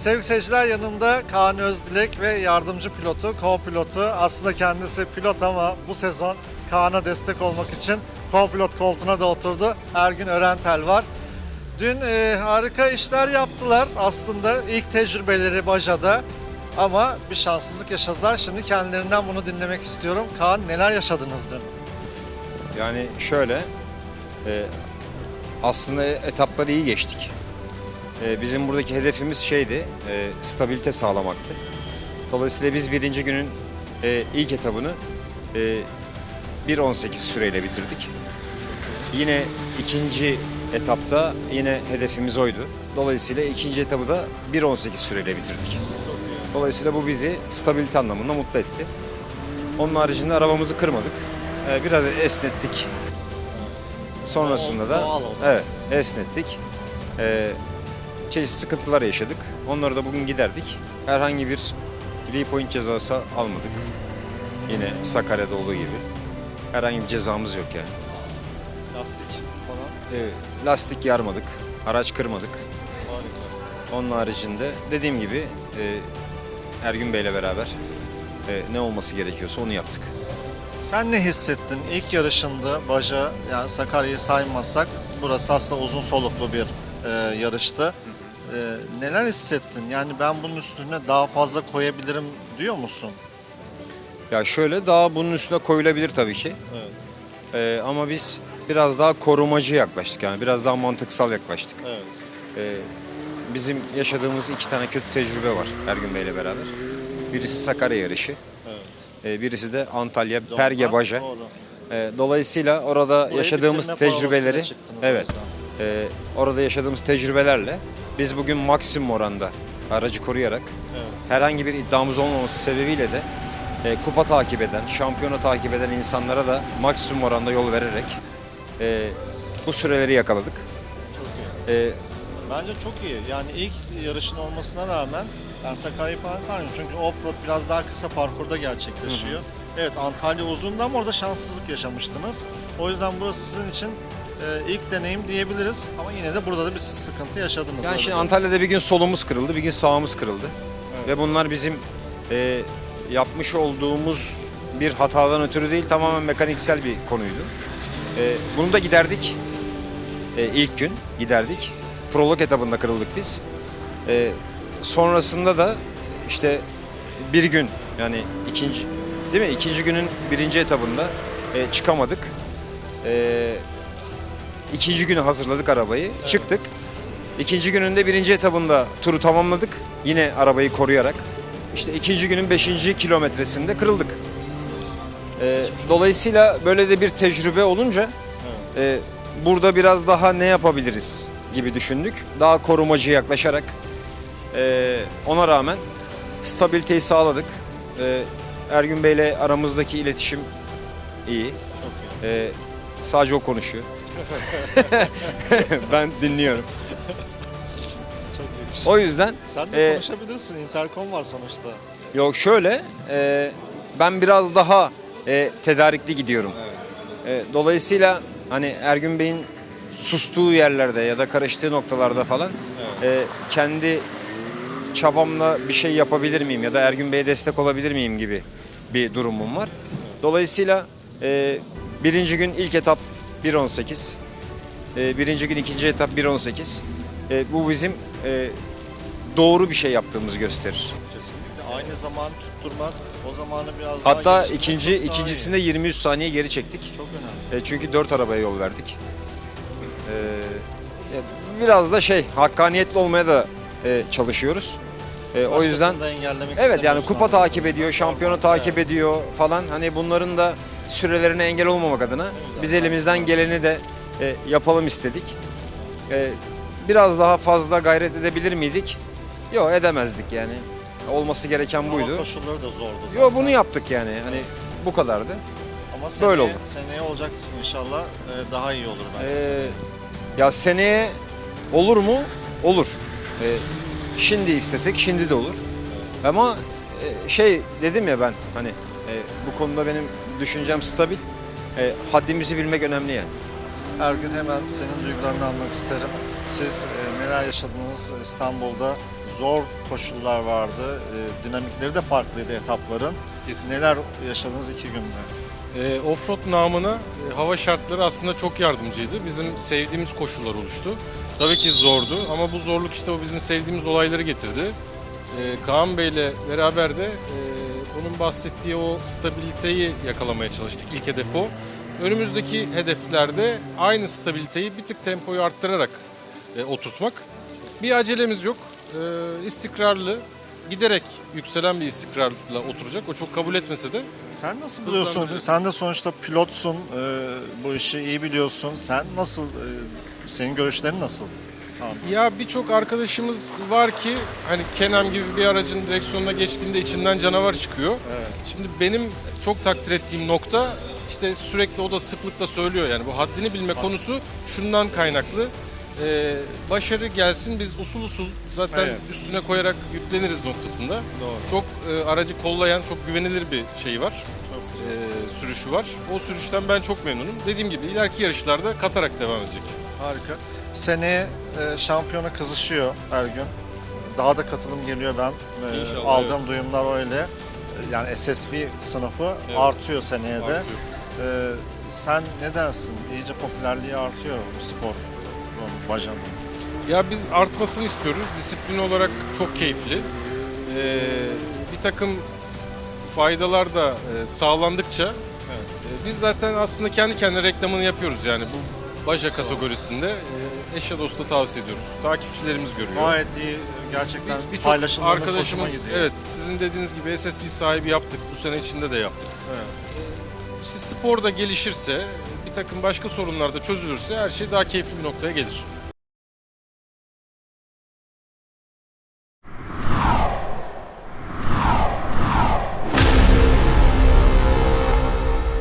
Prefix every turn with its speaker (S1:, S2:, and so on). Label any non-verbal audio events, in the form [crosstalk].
S1: Sevgili seyirciler yanımda Kaan Özdilek ve yardımcı pilotu, co-pilotu. Aslında kendisi pilot ama bu sezon Kaan'a destek olmak için co-pilot koltuğuna da oturdu. Ergün Örentel var. Dün e, harika işler yaptılar aslında ilk tecrübeleri Baja'da ama bir şanssızlık yaşadılar. Şimdi kendilerinden bunu dinlemek istiyorum. Kaan neler yaşadınız dün?
S2: Yani şöyle, e, aslında etapları iyi geçtik. E, bizim buradaki hedefimiz şeydi, e, stabilite sağlamaktı. Dolayısıyla biz birinci günün e, ilk etabını e, 1.18 süreyle bitirdik. Yine ikinci etapta yine hedefimiz oydu. Dolayısıyla ikinci etabı da 1.18 süreyle bitirdik. Dolayısıyla bu bizi stabilite anlamında mutlu etti. Onun haricinde arabamızı kırmadık. Ee, biraz esnettik. Sonrasında da evet esnettik. Ee, çeşitli sıkıntılar yaşadık. Onları da bugün giderdik. Herhangi bir free point cezası almadık. Yine Sakarya'da olduğu gibi. Herhangi bir cezamız yok yani.
S1: Lastik falan.
S2: Ee, lastik yarmadık, araç kırmadık.
S1: Harika.
S2: Onun haricinde dediğim gibi e, Ergün Bey'le beraber e, ne olması gerekiyorsa onu yaptık.
S1: Sen ne hissettin? İlk yarışında Baja, yani Sakarya'yı saymazsak burası aslında uzun soluklu bir e, yarıştı. E, neler hissettin? Yani ben bunun üstüne daha fazla koyabilirim diyor musun?
S2: Ya şöyle daha bunun üstüne koyulabilir tabii ki.
S1: Evet.
S2: E, ama biz biraz daha korumacı yaklaştık yani biraz daha mantıksal yaklaştık.
S1: Evet.
S2: E, bizim yaşadığımız iki tane kötü tecrübe var Ergün Bey'le beraber. Birisi Sakarya yarışı,
S1: evet.
S2: e, birisi de Antalya
S1: Doğru.
S2: Perge Baja.
S1: Doğru.
S2: E, dolayısıyla orada
S1: Burayı
S2: yaşadığımız
S1: bitirme
S2: tecrübeleri
S1: çıktınız o
S2: evet
S1: yüzden.
S2: e, orada yaşadığımız tecrübelerle biz bugün maksimum oranda aracı koruyarak
S1: Evet.
S2: herhangi bir iddiamız olmaması sebebiyle de e, kupa takip eden, şampiyona takip eden insanlara da maksimum oranda yol vererek e, bu süreleri yakaladık.
S1: Çok iyi.
S2: E,
S1: Bence çok iyi. Yani ilk yarışın olmasına rağmen ben Sakarya'yı falan saymıyorum. Çünkü offroad biraz daha kısa parkurda gerçekleşiyor. Evet Antalya uzundu ama orada şanssızlık yaşamıştınız. O yüzden burası sizin için e, ilk deneyim diyebiliriz. Ama yine de burada da bir sıkıntı yaşadınız.
S2: yani şimdi? Antalya'da bir gün solumuz kırıldı, bir gün sağımız kırıldı.
S1: Evet.
S2: Ve bunlar bizim e, yapmış olduğumuz bir hatadan ötürü değil, tamamen mekaniksel bir konuydu. E, bunu da giderdik. E, ilk gün giderdik. Prolog etabında kırıldık biz. E, sonrasında da işte bir gün yani ikinci değil mi? İkinci günün birinci etabında e, çıkamadık. E, ikinci günü hazırladık arabayı. Çıktık. İkinci günün de birinci etabında turu tamamladık. Yine arabayı koruyarak. İşte ikinci günün beşinci kilometresinde kırıldık. E, dolayısıyla böyle de bir tecrübe olunca
S1: Evet.
S2: e, burada biraz daha ne yapabiliriz gibi düşündük. Daha korumacı yaklaşarak e, ona rağmen stabiliteyi sağladık. E, Ergün Bey'le aramızdaki iletişim iyi.
S1: Çok iyi.
S2: E, sadece o konuşuyor. [laughs] ben dinliyorum.
S1: Çok iyi.
S2: O yüzden
S1: Sen de
S2: e,
S1: konuşabilirsin. Intercom var sonuçta.
S2: yok şöyle e, ben biraz daha e, tedarikli gidiyorum. E, dolayısıyla hani Ergün Bey'in sustuğu yerlerde ya da karıştığı noktalarda falan e, kendi çabamla bir şey yapabilir miyim ya da Ergün Bey'e destek olabilir miyim gibi bir durumum var. Dolayısıyla e, birinci gün ilk etap 1.18, e, birinci gün ikinci etap 1.18. E, bu bizim e, doğru bir şey yaptığımızı gösterir.
S1: Kesinlikle. Aynı zaman tutturmak o zamanı biraz daha
S2: Hatta
S1: geliştirmek
S2: ikinci
S1: çok daha
S2: ikincisinde 23 saniye geri çektik.
S1: iyi. çok önemli.
S2: E, çünkü dört arabaya yol verdik. E, e, biraz da şey hakkaniyetli olmaya da e, çalışıyoruz. E, o yüzden
S1: Başkasını da engellemek
S2: evet yani
S1: istemiyorsun
S2: kupa
S1: anladığım
S2: takip ediyor, şampiyonu takip ediyor falan. Hani bunların da sürelerine engel olmamak adına biz elimizden geleni de e, yapalım istedik. E, biraz daha fazla gayret edebilir miydik? Yok edemezdik yani. Olması gereken
S1: Hava
S2: buydu.
S1: koşulları da zordu zaten.
S2: Yo bunu yaptık yani. Hani bu kadardı.
S1: Ama seneye,
S2: böyle oldu.
S1: Seneye olacak inşallah e, daha iyi olur bence.
S2: Ee, ya seneye olur mu? Olur. Ee, şimdi istesek şimdi de olur. Ama e, şey dedim ya ben hani bu konuda benim düşüncem stabil. E, haddimizi bilmek önemli yani.
S1: Ergün hemen senin duygularını almak isterim. Siz e, neler yaşadınız İstanbul'da? zor koşullar vardı. E, dinamikleri de farklıydı etapların. Neler yaşadınız iki günde?
S3: E, offroad namına e, hava şartları aslında çok yardımcıydı. Bizim sevdiğimiz koşullar oluştu. Tabii ki zordu ama bu zorluk işte o bizim sevdiğimiz olayları getirdi. E, Kaan Bey'le beraber de e, onun bahsettiği o stabiliteyi yakalamaya çalıştık. İlk hedef o. Önümüzdeki hedeflerde aynı stabiliteyi bir tık tempoyu arttırarak e, oturtmak. Bir acelemiz yok. E, istikrarlı, giderek yükselen bir istikrarla oturacak. O çok kabul etmese de
S1: Sen nasıl buluyorsun? Sen de sonuçta pilotsun. e, bu işi iyi biliyorsun. Sen nasıl, e, senin görüşlerin nasıl?
S3: Ya birçok arkadaşımız var ki hani Kenem gibi bir aracın direksiyonuna geçtiğinde içinden canavar çıkıyor.
S1: Evet.
S3: Şimdi benim çok takdir ettiğim nokta işte sürekli o da sıklıkla söylüyor yani bu haddini bilme konusu şundan kaynaklı. Ee, başarı gelsin biz usul usul zaten
S1: Evet.
S3: üstüne koyarak yükleniriz noktasında.
S1: Doğru.
S3: Çok e, aracı kollayan çok güvenilir bir şey var.
S1: Çok güzel.
S3: e, sürüşü var. O sürüşten ben çok memnunum. Dediğim gibi ileriki yarışlarda katarak devam edecek.
S1: Harika. Seneye e, şampiyona kızışıyor her gün. Daha da katılım geliyor ben. e,
S3: İnşallah,
S1: aldığım
S3: evet.
S1: duyumlar öyle. Yani SSV sınıfı
S3: Evet.
S1: artıyor seneye de.
S3: Artıyor.
S1: E, sen ne dersin? İyice popülerliği artıyor bu spor. Bu Bajanın.
S3: Ya biz artmasını istiyoruz. Disiplin olarak çok keyifli. Ee, bir takım faydalar da e, sağlandıkça e, biz zaten aslında kendi kendine reklamını yapıyoruz yani bu Baja kategorisinde e, eşe dosta tavsiye ediyoruz. Takipçilerimiz görüyor.
S1: Gayet iyi. Gerçekten
S3: Biz birçok
S1: paylaşımlarınız hoşuma
S3: arkadaşımız
S1: gidiyor.
S3: evet sizin dediğiniz gibi SSV sahibi yaptık. Bu sene içinde de yaptık.
S1: Evet.
S3: İşte spor da gelişirse, bir takım başka sorunlar da çözülürse her şey daha keyifli bir noktaya gelir.